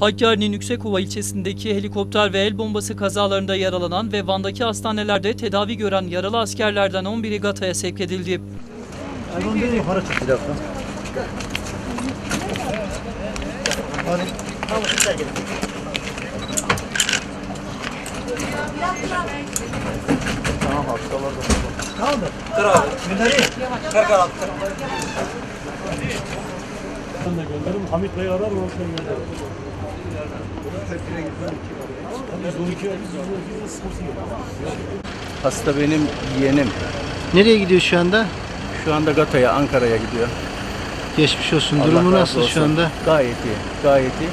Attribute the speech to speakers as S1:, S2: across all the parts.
S1: Hakkari'nin Yüksekova ilçesindeki helikopter ve el bombası kazalarında yaralanan ve Van'daki hastanelerde tedavi gören yaralı askerlerden 11'i Gata'ya sevk edildi.
S2: Tamam, hastalar da. Tamam mı? Kır abi. Kır kır
S3: Ben de gönderirim. Hamit Bey arar mı? Ben gönderirim. Biz 12 biz 12 sıkıntı yok.
S4: Hasta benim yeğenim.
S5: Nereye gidiyor şu anda?
S4: Şu anda Gata'ya, Ankara'ya gidiyor.
S5: Geçmiş olsun.
S4: Allah
S5: Durumu
S4: razı
S5: nasıl şu
S4: olsun.
S5: anda?
S4: Gayet iyi, gayet iyi.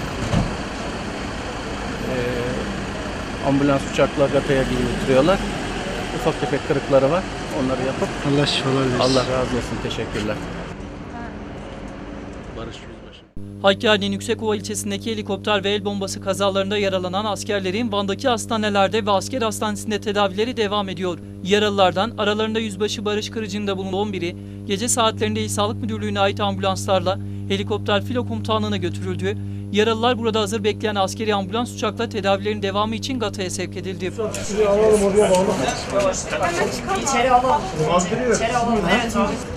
S4: Ee, ambulans uçakla Gata'ya götürüyorlar. Ufak tefek kırıkları var. Onları yapıp
S5: Allah şifalar versin.
S4: Allah razı olsun. Teşekkürler. Barış Yüzbaşı.
S1: Hakkari'nin Yüksekova ilçesindeki helikopter ve el bombası kazalarında yaralanan askerlerin Van'daki hastanelerde ve asker hastanesinde tedavileri devam ediyor. Yaralılardan aralarında Yüzbaşı Barış Kırıcı'nın da bulunduğu 11'i gece saatlerinde İl Sağlık Müdürlüğü'ne ait ambulanslarla helikopter filo komutanlığına götürüldü. Yaralılar burada hazır bekleyen askeri ambulans uçakla tedavilerin devamı için Gata'ya sevk edildi.
S2: İçeri alalım. İçeri alalım. Evet
S4: abi.